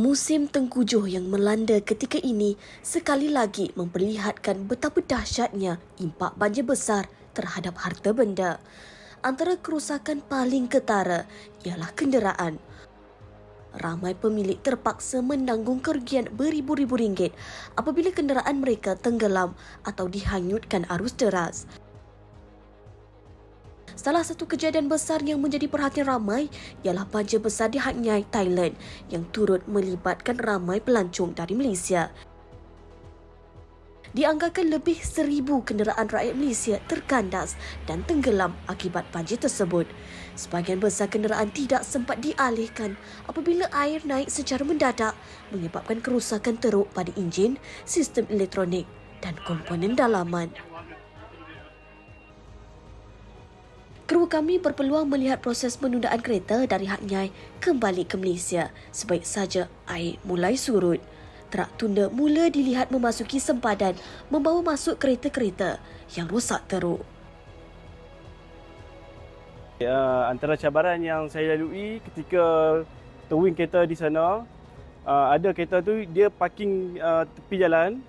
Musim tengkujuh yang melanda ketika ini sekali lagi memperlihatkan betapa dahsyatnya impak banjir besar terhadap harta benda. Antara kerusakan paling ketara ialah kenderaan. Ramai pemilik terpaksa menanggung kerugian beribu-ribu ringgit apabila kenderaan mereka tenggelam atau dihanyutkan arus deras. Salah satu kejadian besar yang menjadi perhatian ramai ialah banjir besar di Hat Nyai, Thailand yang turut melibatkan ramai pelancong dari Malaysia. Dianggarkan lebih seribu kenderaan rakyat Malaysia terkandas dan tenggelam akibat banjir tersebut. Sebahagian besar kenderaan tidak sempat dialihkan apabila air naik secara mendadak menyebabkan kerusakan teruk pada enjin, sistem elektronik dan komponen dalaman. Kru kami berpeluang melihat proses penundaan kereta dari Hat Nyai kembali ke Malaysia sebaik saja air mulai surut. Trak tunda mula dilihat memasuki sempadan membawa masuk kereta-kereta yang rosak teruk. Uh, antara cabaran yang saya lalui ketika towing kereta di sana, uh, ada kereta tu dia parking uh, tepi jalan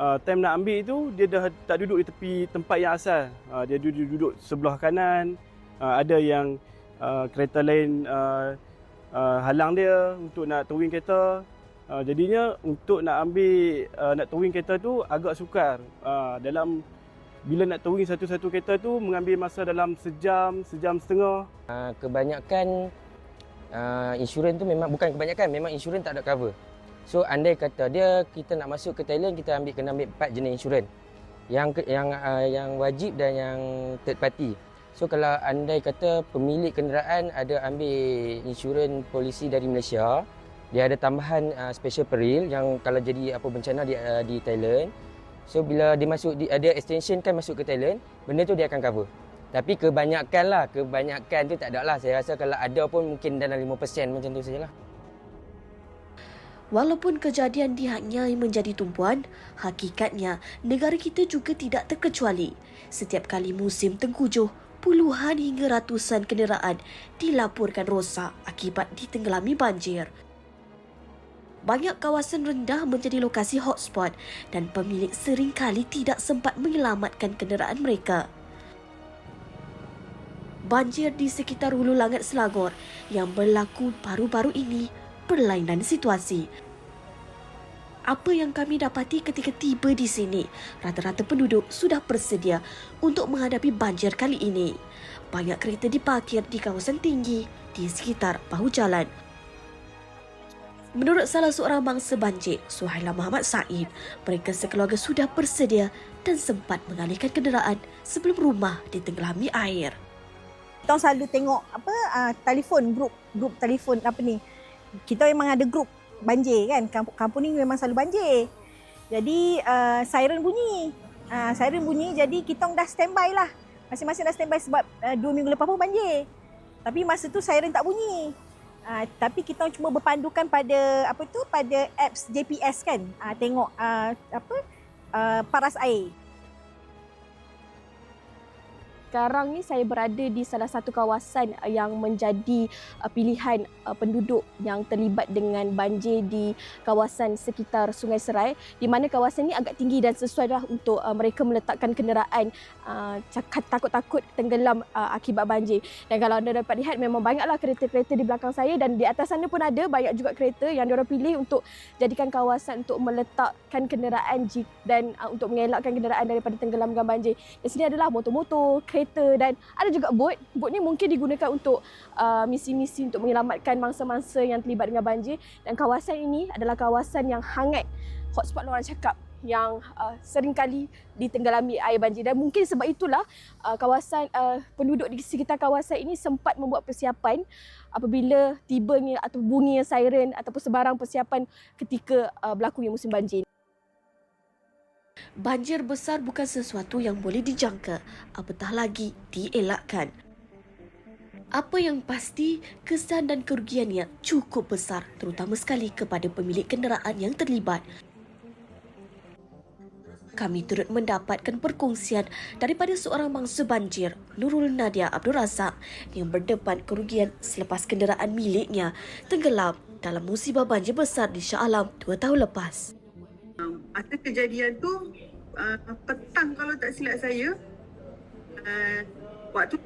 uh, time nak ambil itu dia dah tak duduk di tepi tempat yang asal. Uh, dia duduk, duduk sebelah kanan. Uh, ada yang uh, kereta lain uh, uh, halang dia untuk nak towing kereta. Uh, jadinya untuk nak ambil uh, nak towing kereta tu agak sukar. Uh, dalam bila nak towing satu-satu kereta tu mengambil masa dalam sejam, sejam setengah. Uh, kebanyakan uh, insurans tu memang bukan kebanyakan memang insurans tak ada cover. So andai kata dia kita nak masuk ke Thailand kita ambil kena ambil empat jenis insurans. Yang yang uh, yang wajib dan yang third party. So kalau andai kata pemilik kenderaan ada ambil insurans polisi dari Malaysia, dia ada tambahan uh, special peril yang kalau jadi apa bencana di uh, di Thailand. So bila dia masuk di, ada extension kan masuk ke Thailand, benda tu dia akan cover. Tapi kebanyakan lah, kebanyakan tu tak ada lah. Saya rasa kalau ada pun mungkin dalam 5% macam tu sajalah. Walaupun kejadian di Haknyai menjadi tumpuan, hakikatnya negara kita juga tidak terkecuali. Setiap kali musim tengkujuh, puluhan hingga ratusan kenderaan dilaporkan rosak akibat ditenggelami banjir. Banyak kawasan rendah menjadi lokasi hotspot dan pemilik seringkali tidak sempat menyelamatkan kenderaan mereka. Banjir di sekitar Hulu Langat Selangor yang berlaku baru-baru ini perlainan situasi. Apa yang kami dapati ketika tiba di sini, rata-rata penduduk sudah bersedia untuk menghadapi banjir kali ini. Banyak kereta diparkir di kawasan tinggi di sekitar bahu jalan. Menurut salah seorang bangsa banjir, Suhaila Muhammad Said, mereka sekeluarga sudah bersedia dan sempat mengalihkan kenderaan sebelum rumah ditenggelami air. Kita selalu tengok apa uh, telefon grup grup telefon apa ni kita memang ada grup banjir kan. Kampung, kampung ni memang selalu banjir. Jadi uh, siren bunyi. Uh, siren bunyi jadi kita dah standby lah. Masing-masing dah standby sebab uh, dua minggu lepas pun banjir. Tapi masa tu siren tak bunyi. Uh, tapi kita cuma berpandukan pada apa tu pada apps JPS kan. Uh, tengok uh, apa uh, paras air sekarang ni saya berada di salah satu kawasan uh, yang menjadi uh, pilihan uh, penduduk yang terlibat dengan banjir di kawasan sekitar Sungai Serai di mana kawasan ini agak tinggi dan sesuai dah untuk mereka meletakkan kenderaan takut-takut tenggelam akibat banjir. Dan kalau anda dapat lihat memang banyaklah kereta-kereta di belakang saya dan di atas sana pun ada banyak juga kereta yang diorang pilih untuk jadikan kawasan untuk meletakkan kenderaan dan untuk mengelakkan kenderaan daripada tenggelamkan banjir. Di sini adalah motor-motor, kereta dan ada juga bot. Bot ni mungkin digunakan untuk uh, misi-misi untuk menyelamatkan mangsa-mangsa yang terlibat dengan banjir dan kawasan ini adalah kawasan yang hangat. Hotspot orang cakap yang uh, sering kali ditenggelami air banjir dan mungkin sebab itulah uh, kawasan uh, penduduk di sekitar kawasan ini sempat membuat persiapan apabila tibanya atau bunyi siren ataupun sebarang persiapan ketika uh, berlakunya musim banjir banjir besar bukan sesuatu yang boleh dijangka, apatah lagi dielakkan. Apa yang pasti, kesan dan kerugiannya cukup besar terutama sekali kepada pemilik kenderaan yang terlibat. kami turut mendapatkan perkongsian daripada seorang bangsa banjir, Nurul Nadia Abdul Razak yang berdepan kerugian selepas kenderaan miliknya tenggelam dalam musibah banjir besar di Shah Alam dua tahun lepas. Masa kejadian tu uh, petang kalau tak silap saya uh, waktu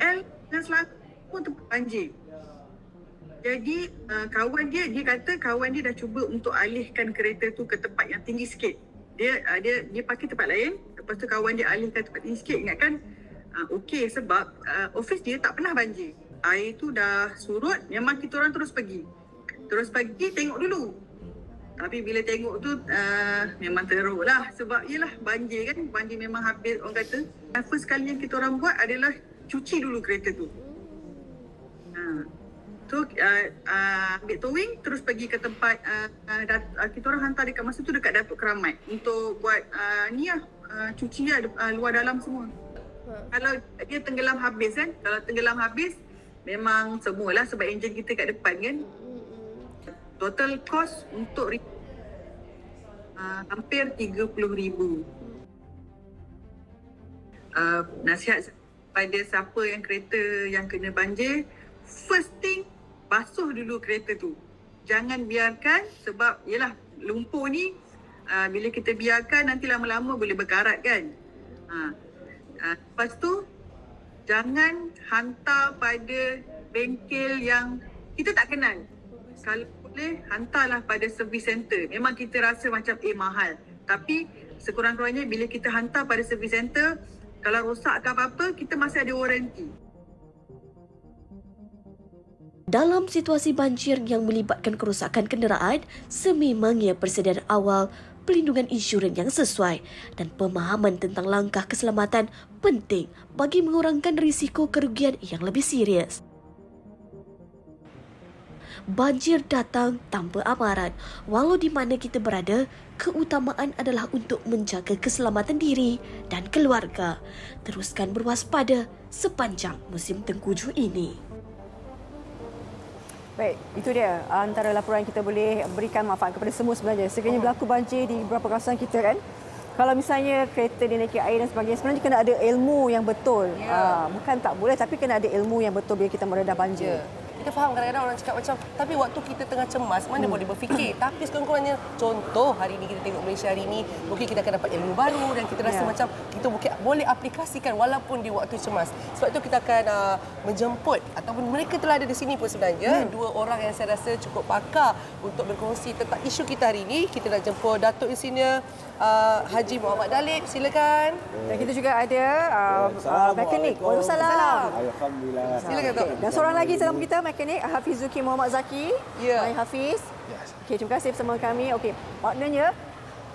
L dan Selangor pun tempat banjir. Jadi uh, kawan dia dia kata kawan dia dah cuba untuk alihkan kereta tu ke tempat yang tinggi sikit. Dia uh, dia dia pakai tempat lain, lepas tu kawan dia alihkan tempat tinggi sikit ingatkan uh, okey sebab uh, office dia tak pernah banjir. Air tu dah surut, memang kita orang terus pergi. Terus pergi tengok dulu. Tapi bila tengok tu uh, memang teruk lah sebab yelah banjir kan, banjir memang habis orang kata. Uh, first kali yang kita orang buat adalah cuci dulu kereta tu. Uh, So uh, uh, ambil towing terus pergi ke tempat uh, dat- uh, kita orang hantar dekat masa tu dekat Datuk Keramat untuk buat uh, ni lah uh, cuci lah uh, luar dalam semua. Kalau dia tenggelam habis kan, kalau tenggelam habis memang semualah sebab enjin kita kat depan kan. Total cost untuk uh, hampir RM30,000. Uh, nasihat pada siapa yang kereta yang kena banjir, first thing basuh dulu kereta tu. Jangan biarkan sebab yalah lumpur ni uh, bila kita biarkan nanti lama-lama boleh berkarat kan. Uh, uh, lepas tu jangan hantar pada bengkel yang kita tak kenal. Kalau boleh hantarlah pada service center. Memang kita rasa macam eh mahal. Tapi sekurang-kurangnya bila kita hantar pada service center kalau rosak ke apa-apa kita masih ada waranti. Dalam situasi banjir yang melibatkan kerosakan kenderaan, sememangnya persediaan awal, pelindungan insurans yang sesuai dan pemahaman tentang langkah keselamatan penting bagi mengurangkan risiko kerugian yang lebih serius. Banjir datang tanpa amaran. Walau di mana kita berada, keutamaan adalah untuk menjaga keselamatan diri dan keluarga. Teruskan berwaspada sepanjang musim tengkujuh ini. Baik, itu dia antara laporan kita boleh berikan manfaat kepada semua sebenarnya. Sekiranya berlaku banjir di beberapa kawasan kita kan, kalau misalnya kereta dinaiki air dan sebagainya, sebenarnya kena ada ilmu yang betul. Ya. Ah, bukan tak boleh, tapi kena ada ilmu yang betul bila kita meredah banjir. Ya. Kita faham kadang-kadang orang cakap macam tapi waktu kita tengah cemas mana boleh berfikir? Tapi sekurang-kurangnya contoh hari ini kita tengok Malaysia hari ini mungkin kita akan dapat ilmu baru dan kita rasa Ya. macam kita mungkin boleh aplikasikan walaupun di waktu cemas. Sebab itu kita akan uh, menjemput ataupun mereka telah ada di sini pun sebenarnya dua orang yang saya rasa cukup pakar untuk berkongsi tentang isu kita hari ini. Kita nak jemput Datuk Insinyur uh, Haji Muhammad Dalip. Silakan. Dan kita juga ada uh, uh, mekanik. Waalaikumsalam. Alhamdulillah. silakan Datuk. Dan seorang lagi dalam kita mekanik Hafiz Zuki Muhammad Zaki. Ya. Hai Hafiz. Okey, terima kasih bersama kami. Okey, partnernya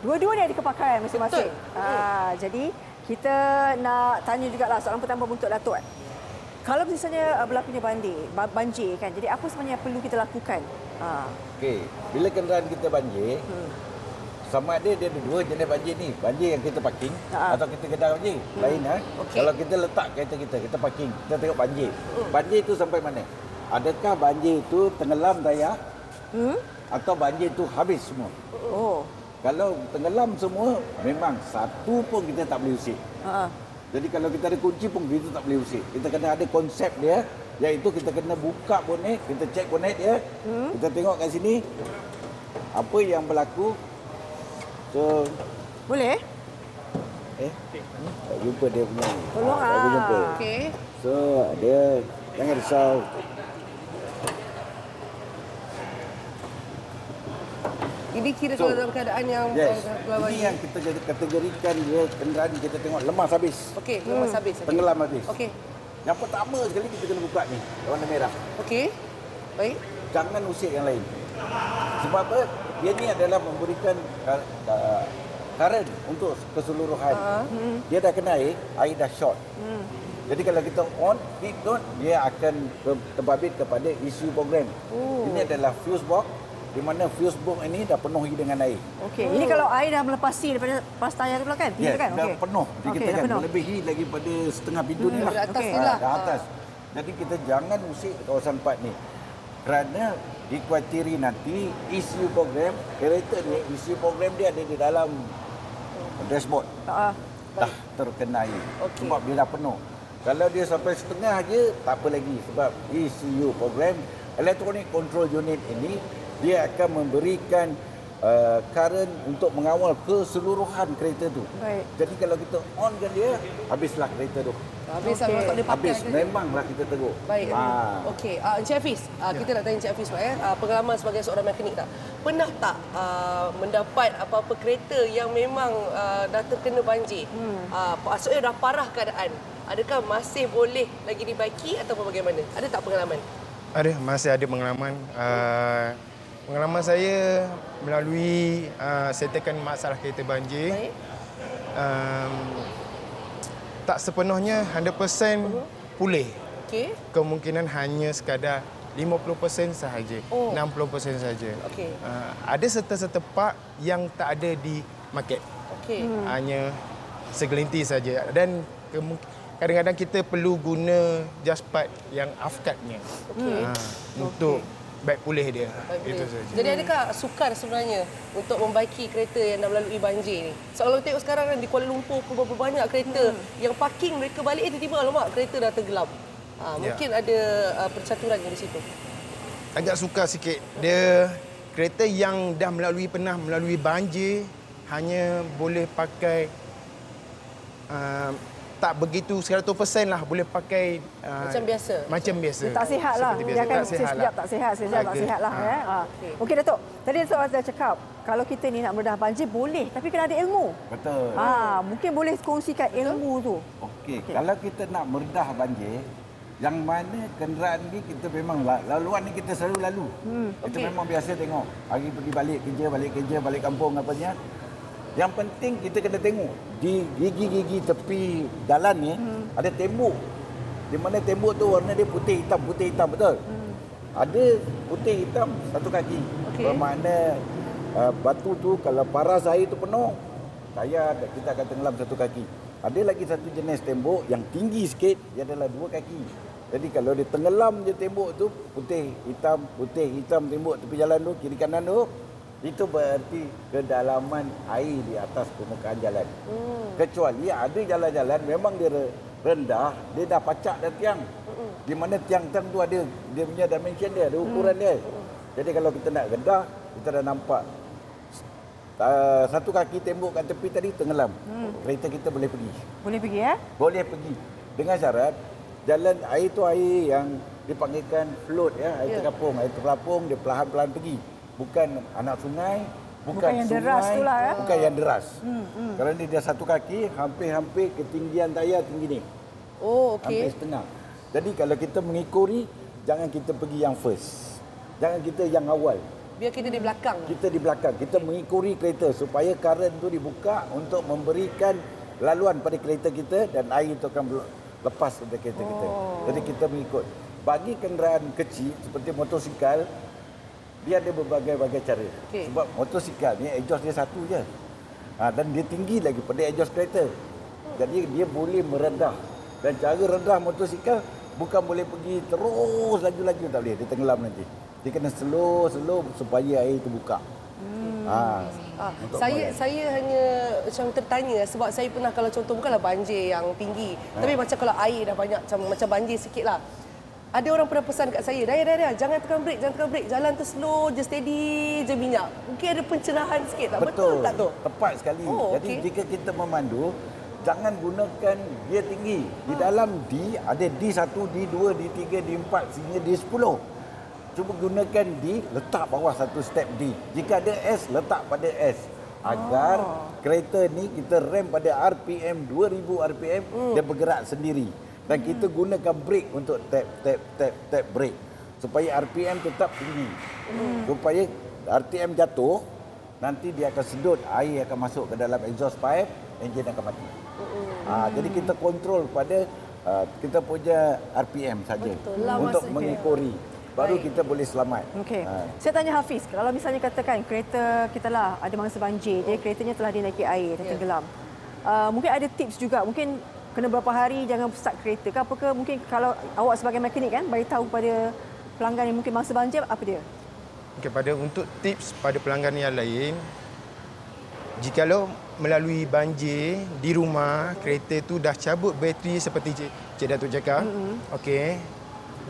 dua-dua ni ada kepakaran masing-masing. Ah, jadi kita nak tanya jugalah soalan pertama untuk Datuk. Kalau misalnya uh, berlakunya banjir, ba- banjir kan. Jadi apa sebenarnya yang perlu kita lakukan? Ah, Okey, bila kenderaan kita banjir, Hmm. sama ada dia ada dua jenis banjir ni. Banjir yang kita parking Ha. atau kita kedai banjir. Lain ha. Okey. Kalau kita letak kereta kita, kita parking, kita tengok banjir. Hmm. Banjir itu sampai mana? Adakah banjir itu tenggelam daya hmm? atau banjir itu habis semua? Oh. Kalau tenggelam semua, memang satu pun kita tak boleh usik. Ha. Jadi kalau kita ada kunci pun kita tak boleh usik. Kita kena ada konsep dia iaitu kita kena buka bonet, kita cek bonet dia. Hmm. Kita tengok kat sini apa yang berlaku. So Boleh? eh tak jumpa dia punya. Tolong ah. jumpa. okey So dia jangan risau. Ini kira So, kalau dalam keadaan yang Yes. uh, Ini yang kita kategorikan dia kenderaan kita tengok lemas habis. Okey, lemas habis. Okey. Tenggelam habis. Okey. Yang pertama sekali kita kena buka ni, warna merah. Okey. Baik. jangan usik yang lain. Sebab apa? Dia ni adalah memberikan uh, uh, current untuk keseluruhan. Uh-huh. Dia dah kena air, air dah short. Hmm. Jadi kalau kita on, heat on, dia akan terbabit kepada isu program. Oh. Ini adalah fuse box di mana fuse box ini dah penuhi dengan air. Okey, ini kalau air dah melepasi daripada pas tayar tu lah kan? Ya, Tiga kan? dah Okey. penuh Okey, dikatakan. dah penuh. Melebihi lagi pada setengah pintu ni lah. Atas Okey. ni lah. Ah, dah atas. Jadi kita jangan usik kawasan 4 ni. Kerana di kuatiri nanti isu program kereta ni isu program dia ada di dalam dashboard Ah, dah terkena air. Okey. Sebab dia dah penuh. Kalau dia sampai setengah je, tak apa lagi. Sebab ECU program, Electronic Control Unit ini, dia akan memberikan uh, current untuk mengawal keseluruhan kereta tu. Baik. Jadi kalau kita onkan dia, habislah kereta tu. Habis Okey. okay. tak boleh pakai. Habis, kereta. memanglah kita teruk. Baik. Ah. Okey, uh, Encik Hafiz, uh, kita nak tanya Encik Hafiz Pak, eh. uh, pengalaman sebagai seorang mekanik tak? Pernah tak uh, mendapat apa-apa kereta yang memang uh, dah terkena banjir? Hmm. Uh, maksudnya dah parah keadaan. Adakah masih boleh lagi dibaiki ataupun bagaimana? Ada tak pengalaman? Ada, masih ada pengalaman. Uh, pengalaman saya melalui uh, settlekan masalah kereta banjir. Baik. Um, tak sepenuhnya 100% pulih. Okey. Kemungkinan hanya sekadar 50% sahaja, Oh. 60% sahaja. Okey. Uh, ada serta-serta part yang tak ada di market. Okey. Hmm. Hanya segelintir saja dan kadang-kadang kita perlu guna just part yang afkatnya Okey. ha, untuk baik pulih dia. Baik, Itu saja. Jadi adakah sukar sebenarnya untuk membaiki kereta yang dah melalui banjir ni? So kalau tengok sekarang kan di Kuala Lumpur pun berapa banyak kereta yang parking mereka balik eh tiba-tiba alamak kereta dah tenggelam. Ha, mungkin ada uh, percaturan di situ. Agak sukar sikit. Dia kereta yang dah melalui pernah melalui banjir hanya boleh pakai uh, tak begitu 100% lah boleh pakai uh, Macam biasa. Macam biasa. Dia tak sihat lah. Seperti Dia biasa. akan tak sihat sekejap lah. tak sihat, sekejap tak Okey. sihat lah. Ha. Ya. Ha. Okey. Okey Datuk, tadi Datuk dah cakap kalau kita ni nak meredah banjir boleh tapi kena ada ilmu. Betul. Ha, mungkin boleh kongsikan ilmu tu. Okey, kalau kita nak meredah banjir, yang mana kenderaan ni kita memang la- laluan ni kita selalu lalu. Hmm, kita okey. memang biasa tengok. Hari pergi balik kerja, balik kerja, balik kampung apanya. Yang penting kita kena tengok di gigi-gigi tepi jalan ni hmm. ada tembok. Di mana tembok tu warna dia putih hitam, putih hitam betul. Hmm. Ada putih hitam satu kaki. Okey. Bermakna uh, batu tu kalau paras air tu penuh, saya kita akan tenggelam satu kaki. Ada lagi satu jenis tembok yang tinggi sikit, dia adalah dua kaki. Jadi kalau dia tenggelam je tembok tu, putih, hitam, putih, hitam tembok tepi jalan tu, kiri kanan tu, itu berarti kedalaman air di atas permukaan jalan. Hmm. Kecuali ada jalan-jalan memang dia re- rendah, dia dah pacak dah tiang. Hmm. Di mana tiang-tiang tu ada dia punya dimension dia, ada ukuran dia. Jadi kalau kita nak rendah, kita dah nampak uh, satu kaki tembok kat tepi tadi tenggelam. Hmm. Kereta kita boleh pergi. Boleh pergi ya? Boleh pergi. Dengan syarat jalan air tu air yang dipanggilkan float ya, air Ya. terapung, air terapung dia perlahan-perlahan pergi. Bukan anak sungai, bukan, Bukan yang sungai, deras tu ya? Bukan yang deras. Hmm, hmm. Kerana dia satu kaki hampir-hampir ketinggian tayar tinggi ni. Oh, Hampir okey. setengah. Jadi kalau kita mengikuri jangan kita pergi yang first. Jangan kita yang awal. Biar kita di belakang. Kita di belakang, kita mengikuri kereta supaya current tu dibuka untuk memberikan laluan pada kereta kita dan air itu akan lepas pada kereta oh. kita. Jadi kita mengikut. Bagi kenderaan kecil seperti motosikal, dia ada berbagai-bagai cara. Okey. Sebab motosikal ni exhaust dia satu je. Ha, dan dia tinggi lagi pada exhaust kereta. Jadi dia boleh meredah. Dan cara redah motosikal bukan boleh pergi terus laju-laju tak boleh. Dia tenggelam nanti. Dia kena slow, slow supaya air itu buka. Hmm. Ha, Ah, saya malam. saya hanya macam tertanya sebab saya pernah kalau contoh bukanlah banjir yang tinggi Ha. tapi macam kalau air dah banyak macam macam banjir sikit lah. Ada orang pernah pesan kat saya, Daya, Daya, Daya, jangan tekan brake, jangan tekan brake. Jalan tu slow je, steady je minyak. Mungkin ada pencerahan sikit tak? Betul, tak tu? Tepat sekali. Oh, Jadi okey. jika kita memandu, jangan gunakan gear tinggi. Di Hmm. dalam D ada D1, D2, D3, D4 sehingga D10. Cuba gunakan D, letak bawah satu step D. Jika ada S, letak pada S. Agar Oh. kereta ni kita rem pada RPM 2000 RPM Hmm. dia bergerak sendiri. Dan kita gunakan brake untuk tap tap tap tap brake supaya RPM tetap tinggi. Hmm. Supaya RPM jatuh nanti dia akan sedut air akan masuk ke dalam exhaust pipe enjin akan mati. Ha, jadi kita kontrol pada uh, kita punya RPM saja untuk maksudnya. mengikuri baru Baik. kita boleh selamat. Okey. Ha. Saya tanya Hafiz, kalau misalnya katakan kereta kita lah ada mangsa banjir, jadi keretanya telah dinaiki air, dah Ya. tenggelam. Uh, mungkin ada tips juga, mungkin kena berapa hari jangan start kereta ke apakah mungkin kalau awak sebagai mekanik kan bagi tahu pada pelanggan yang mungkin mangsa banjir apa dia? Okey, pada untuk tips pada pelanggan yang lain, jikalau melalui banjir di rumah, kereta tu dah cabut bateri seperti Cik, Cik Datuk cakap. Mm-hmm. Okey.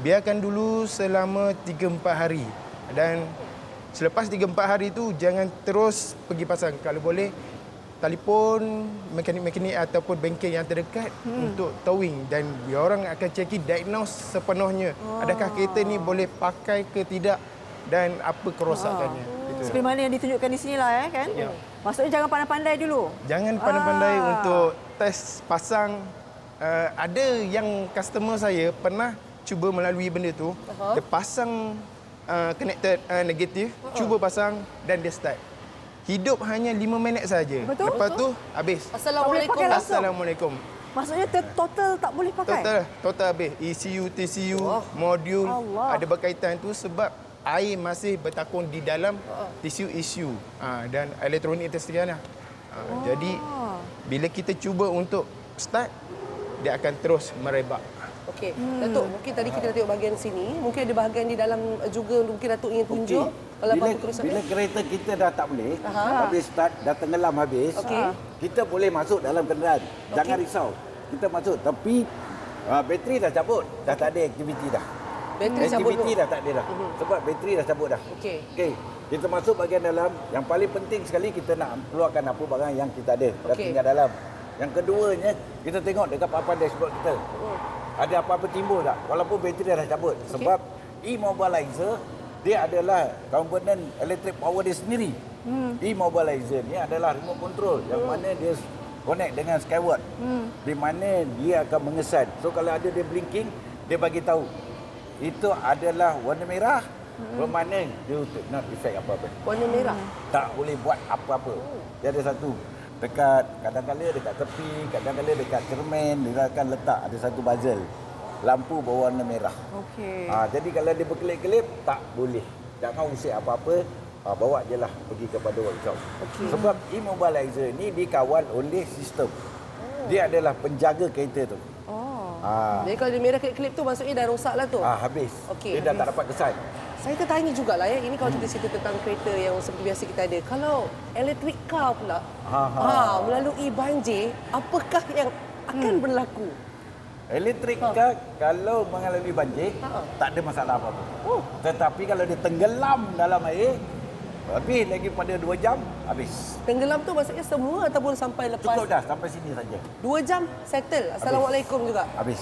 Biarkan dulu selama 3-4 hari. Dan selepas 3-4 hari tu jangan terus pergi pasang. Kalau boleh telefon mekanik-mekanik ataupun bengkel yang terdekat hmm. untuk towing dan dia orang akan ceki diagnose sepenuhnya oh. adakah kereta ni boleh pakai ke tidak dan apa kerosakannya. Oh. Seperti mana yang ditunjukkan di sini lah eh, kan? Ya. Maksudnya jangan pandai-pandai dulu. Jangan pandai-pandai ah. untuk test pasang. Uh, ada yang customer saya pernah cuba melalui benda tu. Uh-huh. Dia pasang uh, connected uh, negatif, uh-huh. cuba pasang dan dia start. Hidup hanya 5 minit saja. Betul. Lepas Betul. tu habis. Assalamualaikum. Assalamualaikum. Maksudnya total tak boleh pakai? Total, total habis. ECU, TCU, oh. modul Allah. ada berkaitan tu sebab air masih bertakun di dalam tisu isu ha, dan elektronik itu sekian lah. Ha, oh. Jadi bila kita cuba untuk start, dia akan terus merebak. Okey, hmm. Datuk, mungkin tadi kita tengok bahagian sini, mungkin ada bahagian di dalam juga mungkin Datuk ingin tunjuk. Okay. Kalau bila, bila kereta kita dah tak boleh, Aha. habis start, dah tenggelam habis, okay. kita boleh masuk dalam kenderaan. Okay. Jangan risau. Kita masuk, tapi uh, bateri dah cabut, dah tak ada aktiviti dah. Bateri cabut Aktiviti dah tak ada dah. Uh-huh. Sebab bateri dah cabut dah. Okey. Okey. Kita masuk bahagian dalam. Yang paling penting sekali kita nak keluarkan apa barang yang kita ada. Dah okay. tinggal dalam. Yang keduanya, kita tengok dekat papan dashboard kita. Uh-huh. Ada apa-apa timbul tak? Walaupun bateri dah cabut. Okay. Sebab e-mobilizer, dia adalah komponen electric power dia sendiri. Hmm. E-mobilizer ni adalah remote control. Yang hmm. mana dia connect dengan skyward. Hmm. Di mana dia akan mengesan. So kalau ada dia blinking, dia bagi tahu itu adalah warna merah hmm. bermakna dia untuk not effect apa-apa. Warna merah? Tak boleh buat apa-apa. Dia ada satu. Dekat kadang-kadang dekat tepi, kadang-kadang dekat cermin, dia akan letak ada satu bezel. Lampu berwarna merah. Okey. Ha, jadi kalau dia berkelip-kelip, tak boleh. Jangan usik apa-apa. Ha, bawa je lah pergi kepada workshop. Okay. Sebab immobilizer ni dikawal oleh sistem. Oh. Dia adalah penjaga kereta tu. Ha. Jadi kalau dia merah klip tu maksudnya dah rosak lah tu? Ha, habis. Okay, dia habis. dah tak dapat kesan. Saya tertanya jugalah ya, ini kalau kita cerita tentang kereta yang seperti biasa kita ada. Kalau electric car pula, ha, ha. ha melalui banjir, apakah yang akan hmm. berlaku? Elektrik ha. car kalau mengalami banjir, ha. tak ada masalah apa-apa. Oh. Tetapi kalau dia tenggelam dalam air, Habis lagi pada dua jam, habis. Tenggelam tu maksudnya semua ataupun sampai lepas? Cukup dah, sampai sini saja. Dua jam, settle. Assalamualaikum habis. juga? Habis.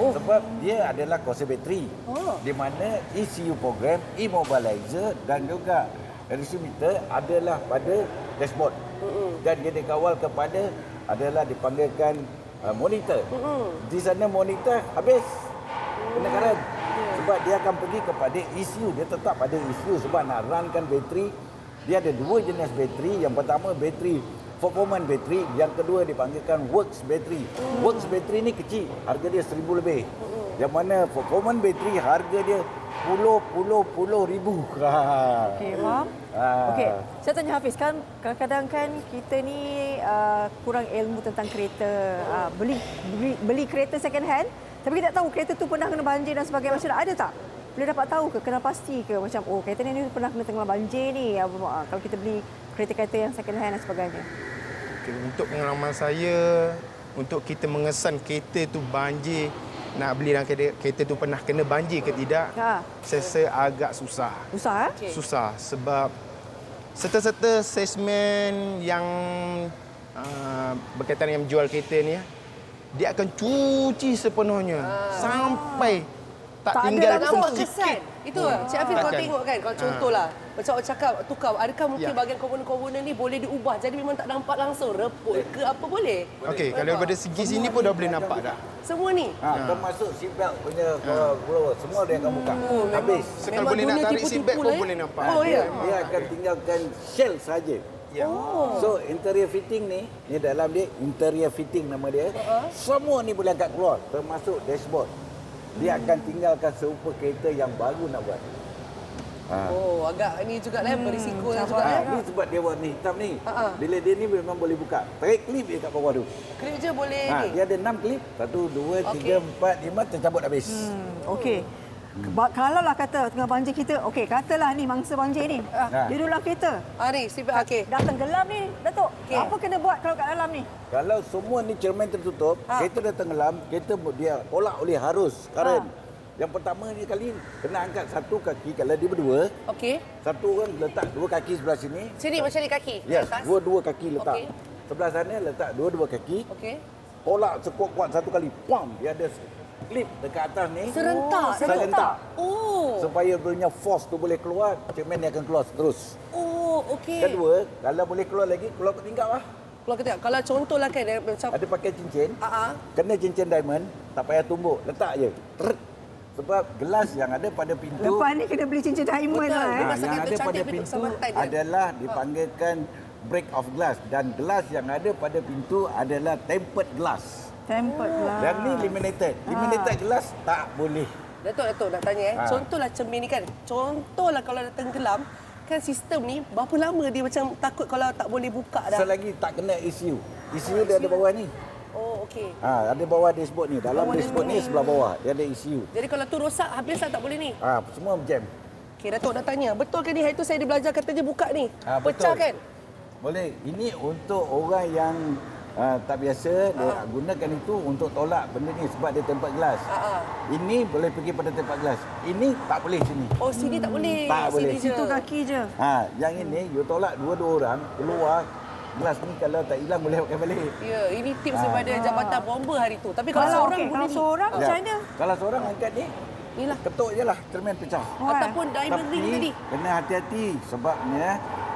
Oh. Sebab dia adalah kuasa bateri. Oh. Di mana ECU program, e-mobilizer dan juga RC meter adalah pada dashboard. Uh-uh. Dan dia dikawal kepada adalah dipanggilkan uh, monitor. Uh-uh. Di sana monitor, habis. Kena karan sebab dia akan pergi kepada isu. Dia tetap ada isu sebab nak runkan bateri. Dia ada dua jenis bateri. Yang pertama bateri performance bateri. Yang kedua dipanggilkan works bateri. Works bateri ni kecil. Harga dia seribu lebih. Yang mana performance bateri harga dia puluh puluh puluh ribu okey faham Ah. Okey, saya tanya Hafiz kan kadang-kadang kan kita ni uh, kurang ilmu tentang kereta. Uh, beli, beli beli kereta second hand tapi kita tak tahu kereta tu pernah kena banjir dan sebagainya. Macam ada tak? Boleh dapat tahu ke? Kena pasti ke? Macam, oh kereta ni pernah kena tenggelam banjir ni. Ah, kalau kita beli kereta-kereta yang second hand dan sebagainya. Okay, untuk pengalaman saya, untuk kita mengesan kereta tu banjir, nak beli dalam kereta, kereta tu pernah kena banjir ke tidak, ha. saya rasa agak susah. Susah? Eh? Okay. Susah sebab serta-serta salesman yang uh, berkaitan dengan jual kereta ni, dia akan cuci sepenuhnya ah. sampai tak, tak tinggal pun sikit. Itu hmm. Cik Hafiz kau tengok kan kalau contohlah ha. Macam orang cakap tukar adakah mungkin ya. bahagian komponen-komponen ni boleh diubah jadi memang tak nampak langsung reput ke apa boleh? Okey kalau daripada segi semua sini pun dah boleh nampak dah. Semua ni? Ha, ha. termasuk seatbelt punya ha. blower semua dia akan buka. Hmm. Habis. Sekarang boleh nak tarik seatbelt pun eh? boleh nampak. Oh ya. Dia akan tinggalkan shell saja. Yeah. Oh. So interior fitting ni, ni dalam dia interior fitting nama dia. Uh-huh. Semua ni boleh angkat keluar termasuk dashboard. Dia hmm. akan tinggalkan serupa kereta yang baru nak buat. Ha. Oh, agak ni juga lah hmm. berisiko lah juga. Ha. Ni sebab dia warna hitam ni. Uh-huh. Bila dia ni memang boleh buka. Tarik klip dia kat bawah tu. Klip je boleh ha. ni? Dia ada enam klip. Satu, dua, okay. tiga, empat, lima. Tercabut habis. Hmm. Okey. Ba- Kalau lah kata tengah banjir kita, okey katalah ni mangsa banjir ni. Ha. Dia dalam kereta. Ah ni, si okey. Datang gelap ni, Datuk. Okey. Apa kena buat kalau kat dalam ni? Kalau semua ni cermin tertutup, Ha. kereta dah tenggelam, kereta dia tolak oleh harus karen. Yang pertama ni kali kena angkat satu kaki kalau dia berdua, Okey. satu orang letak dua kaki sebelah sini. Sini macam ni kaki. Yes, Atas. dua-dua kaki letak. Okey. Sebelah sana letak dua-dua kaki. Okey. Tolak sekuat-kuat satu kali. Pam, dia ada klip dekat atas ni. Serentak. Serentak. Oh. Supaya punya force tu boleh keluar, cermin dia akan keluar terus. Oh, okey. Kedua, kalau boleh keluar lagi, keluar ke tingkap lah. Kalau kita kalau contohlah kan dia macam Ada pakai cincin, ah. kena cincin diamond, tak payah tumbuk, letak je. Trrrt. Sebab gelas yang ada pada pintu Lepas ni kena beli cincin diamond Betul. lah. Eh. Ah, Pasal yang ada pada pintu adalah dipanggilkan break of glass dan gelas yang ada pada pintu adalah tempered glass. Tempered lah. Dan ni laminated. Laminated glass tak boleh. Datuk Datuk nak tanya eh. Ha. Contohlah cermin ni kan. Contohlah kalau dah tenggelam kan sistem ni berapa lama dia macam takut kalau tak boleh buka dah. Selagi tak kena ECU. ECU dia ada bawah ni. Oh okey. Ha, ada bawah dashboard ni. Dalam Bawah dashboard ni dashboard ni. sebelah bawah dia ada ECU. Jadi kalau tu rosak habis lah tak boleh ni. Ha, semua jam. Okey Datuk nak tanya. Betul ke ni hari tu saya ada belajar katanya buka ni. Ha, Pecah betul. kan? Boleh. Ini untuk orang yang uh, tak biasa dia gunakan itu untuk tolak benda ni sebab dia tempat gelas. Ha ah. Ini boleh pergi pada tempat gelas. Ini tak boleh sini. Oh sini tak boleh. Tak sini boleh. je. Situ kaki je. Ha, yang ini you tolak dua-dua orang keluar gelas ni kalau tak hilang boleh pakai balik. Ya, ini tips Ah. daripada Jabatan Bomba hari tu. Tapi kalau, Kalau seorang boleh kalau seorang macam mana? Kalau seorang angkat ni, Inilah. ketuk je lah cermin pecah. Oh, eh. Ataupun diamond ring tadi. kena hati-hati sebabnya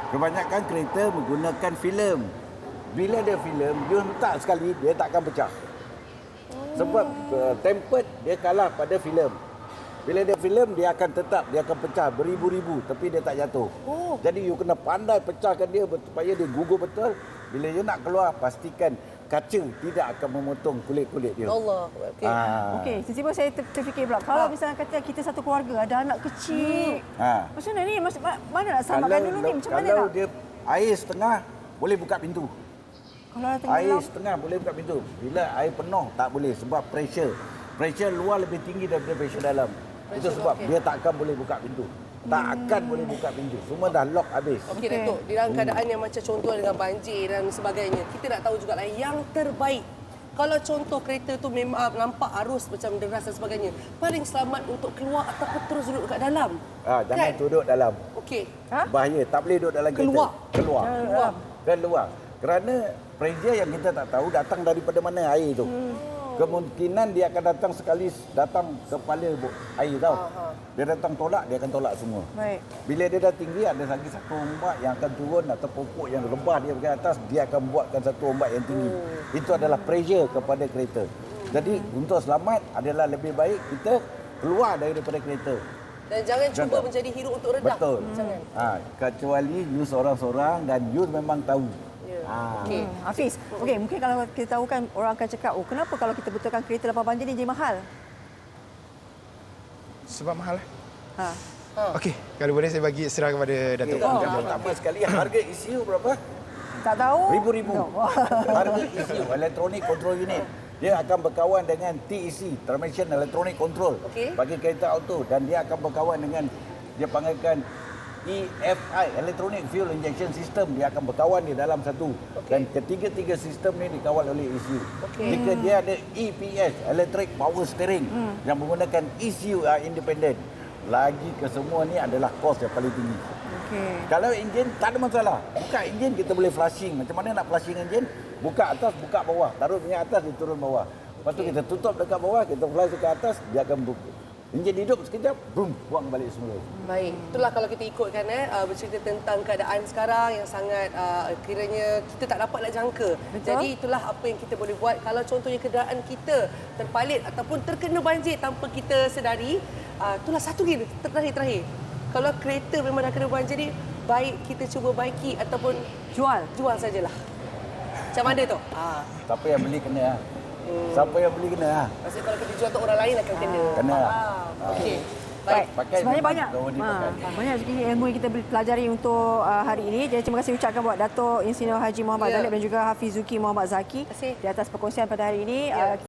kebanyakan kereta menggunakan filem. Bila ada filem, dia hentak sekali, dia tak akan pecah. Sebab uh, tempered, dia kalah pada filem. Bila dia filem, dia akan tetap, dia akan pecah beribu-ribu tapi dia tak jatuh. Oh. Jadi you kena pandai pecahkan dia supaya dia gugur betul. Bila you nak keluar, pastikan kaca tidak akan memotong kulit-kulit dia. Allah. Okey. Ah. Okey, tiba-tiba saya ter- terfikir pula. Kalau misalnya kata kita satu keluarga, ada anak kecil. Ha. Macam mana ni? Mas- ma- Mana nak selamatkan dulu ni? Macam mana kalau nak? dia air setengah, boleh buka pintu. Kalau Air tenggelam. setengah boleh buka pintu. Bila air penuh tak boleh sebab pressure. Pressure luar lebih tinggi daripada pressure dalam. Itu sebab okey. dia tak akan boleh buka pintu. Tak akan boleh buka pintu. Semua dah lock habis. Okey Okey. Datuk, di dalam keadaan yang macam contoh dengan banjir dan sebagainya, kita nak tahu juga lah yang terbaik. Kalau contoh kereta tu memang nampak arus macam deras dan sebagainya, paling selamat untuk keluar ataupun terus duduk kat dalam. Ha, jangan Kan? duduk dalam. Okey. Bahaya. Tak boleh duduk dalam kereta. Keluar. Keluar. Keluar. Keluar. Kerana pressure yang kita tak tahu datang daripada mana air tu. Kemungkinan dia akan datang sekali datang kepala bu- air tau. Dia datang tolak, dia akan tolak semua. Baik. Bila dia dah tinggi ada lagi satu ombak yang akan turun atau pokok yang rebah dia ke atas dia akan buatkan satu ombak yang tinggi. Itu adalah pressure kepada kereta. Jadi untuk selamat adalah lebih baik kita keluar daripada kereta. Dan jangan cuba Jangan. menjadi hero untuk redah. Betul. Jangan. Ha, kecuali you seorang-seorang dan you memang tahu. Ya. Ha. Okey. Hmm, Hafiz, okey mungkin kalau kita tahu kan orang akan cakap, oh kenapa kalau kita betulkan kereta lepas banjir ni jadi mahal? Sebab mahal. Ha. Okey, kalau boleh saya bagi serah kepada Datuk. Okay. Yang pertama sekali harga ECU berapa? Tak tahu? Ribu-ribu. No. Harga ECU, Electronic Control Unit. Dia akan berkawan dengan TEC, Transmission Electronic Control. Okey. Bagi kereta auto. Dan dia akan berkawan dengan, dia panggilkan EFI, Electronic Fuel Injection System. Dia akan berkawan di dalam satu. Dan ketiga-tiga sistem ni dikawal oleh ECU. Okey. Jika dia ada EPS, Electric Power Steering, yang menggunakan ECU uh, independent. Lagi ke semua ni adalah kos yang paling tinggi. Okey. Kalau enjin tak ada masalah. Buka enjin kita boleh flushing. Macam mana nak flushing enjin? Buka atas, buka bawah. Taruh minyak atas, dia turun bawah. Lepas tu kita tutup dekat bawah, kita flush dekat atas, dia akan Enjin hidup sekejap, boom, buang balik semula. Baik, itulah kalau kita ikutkan eh uh, bercerita tentang keadaan sekarang yang sangat uh, kiranya kita tak dapat nak jangka. Betul. Jadi itulah apa yang kita boleh buat kalau contohnya kenderaan kita terpalit ataupun terkena banjir tanpa kita sedari. Uh, itulah satu lagi terakhir-terakhir. Kalau kereta memang dah kena banjir ni, baik kita cuba baiki ataupun Jual. jual sajalah. Macam mana tu? Ah, Siapa yang beli kena Siapa yang beli kena ha? maksudnya kalau kita jual untuk orang lain akan kena. Kena. Ah, okey. Baik. Baik. Pakai Sebenarnya banyak. Ha, banyak sekali ilmu yang kita pelajari untuk uh, hari ini. Jadi terima kasih ucapkan buat Dato' Insinyur Haji Muhammad Ya. Dalib dan juga Hafiz Zuki Muhammad Zaki di atas perkongsian pada hari ini. Ya. Uh,